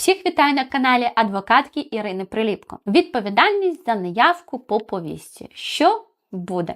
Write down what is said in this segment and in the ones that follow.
Всіх вітаю на каналі адвокатки Ірини Приліпко. Відповідальність за неявку по повісті. Що буде?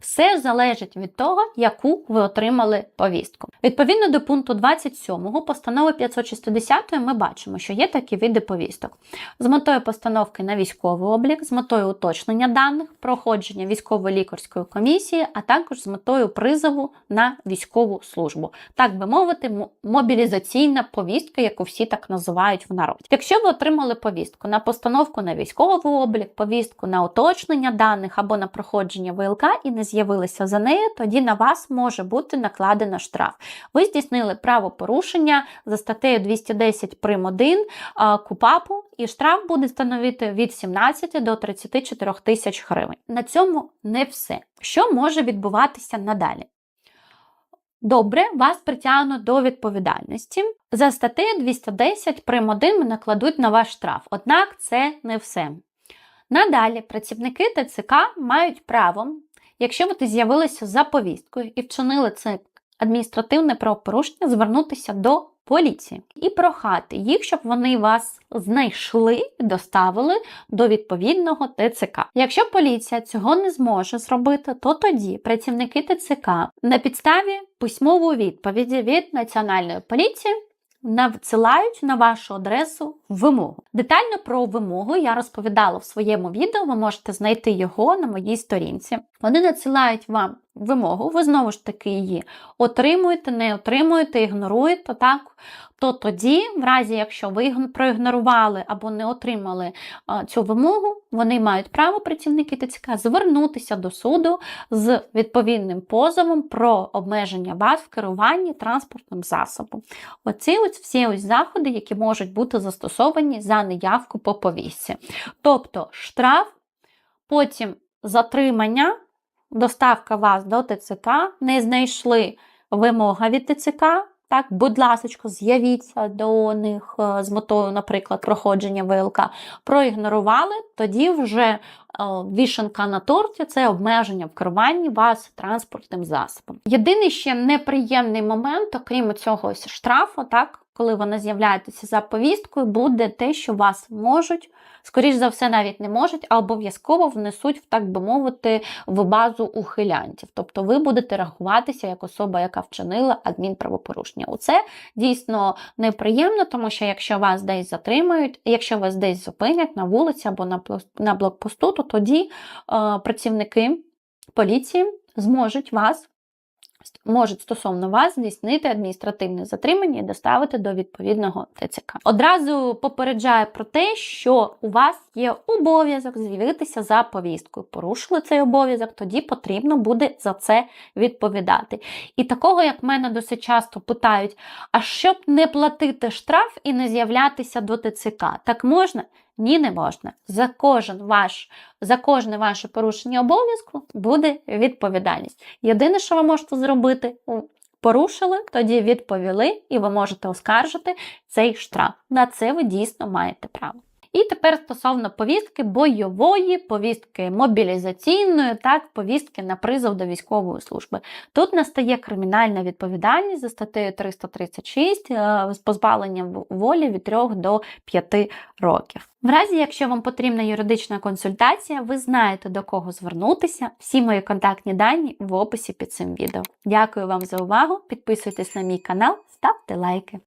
Все залежить від того, яку ви отримали повістку. Відповідно до пункту 27 постанови 560 ми бачимо, що є такі види повісток. З метою постановки на військовий облік, з метою уточнення даних, проходження військово-лікарської комісії, а також з метою призову на військову службу. Так би мовити, мобілізаційна повістка, яку всі так називають в народі. Якщо ви отримали повістку на постановку на військовий облік, повістку на уточнення даних або на проходження ВЛК і не з'явилися за нею, тоді на вас може бути накладено штраф. Ви здійснили правопорушення за статтею 210 прим. 1 КУПАПу, і штраф буде становити від 17 до 34 тисяч гривень. На цьому не все. Що може відбуватися надалі? Добре, вас притягнуть до відповідальності. За статтею 210 прим. 1 накладуть на ваш штраф. Однак це не все. Надалі працівники ТЦК мають право, якщо ви з'явилися за повісткою і вчинили це адміністративне правопорушення, звернутися до поліції і прохати їх, щоб вони вас знайшли і доставили до відповідного ТЦК. Якщо поліція цього не зможе зробити, то тоді працівники ТЦК на підставі письмової відповіді від Національної поліції надсилають на вашу адресу вимогу. Детально про вимогу я розповідала в своєму відео, ви можете знайти його на моїй сторінці. Вони надсилають вам вимогу, ви знову ж таки її отримуєте, не отримуєте, ігноруєте, так? То тоді, в разі, якщо ви проігнорували або не отримали цю вимогу, вони мають право, працівники ТЦК, звернутися до суду з відповідним позовом про обмеження вас в керуванні транспортним засобом. Оці ось всі ось заходи, які можуть бути застосовані за неявку по повістці. Тобто штраф, потім затримання, доставка вас до ТЦК, не знайшли вимога від ТЦК. Так, будь ласка, з'явіться до них е, з метою, наприклад, проходження ВЛК. Проігнорували, тоді вже е, вішенка на торті це обмеження в керуванні вас транспортним засобом. Єдиний ще неприємний момент, окрім цього штрафу, так, коли ви не з'являєтеся за повісткою, буде те, що вас можуть, скоріш за все, навіть не можуть, а обов'язково внесуть, так би мовити, в базу ухилянтів. Тобто ви будете рахуватися як особа, яка вчинила адмінправопорушення. Оце дійсно неприємно, тому що якщо вас десь затримають, якщо вас десь зупинять на вулиці або на блокпосту, то тоді е, працівники поліції зможуть вас. Можуть стосовно вас здійснити адміністративне затримання і доставити до відповідного ТЦК. Одразу попереджаю про те, що у вас є обов'язок з'явитися за повісткою. Порушили цей обов'язок, тоді потрібно буде за це відповідати. І такого, як мене досить часто питають: а щоб не платити штраф і не з'являтися до ТЦК, так можна? Ні, не можна. За кожен ваш, за кожне ваше порушення обов'язку буде відповідальність. Єдине, що ви можете зробити, порушили, тоді відповіли, і ви можете оскаржити цей штраф. На це ви дійсно маєте право. І тепер стосовно повістки бойової, повістки мобілізаційної, так, повістки на призов до військової служби. Тут настає кримінальна відповідальність за статтею 336 е, з позбавленням волі від 3 до 5 років. В разі, якщо вам потрібна юридична консультація, ви знаєте до кого звернутися. Всі мої контактні дані в описі під цим відео. Дякую вам за увагу. Підписуйтесь на мій канал, ставте лайки.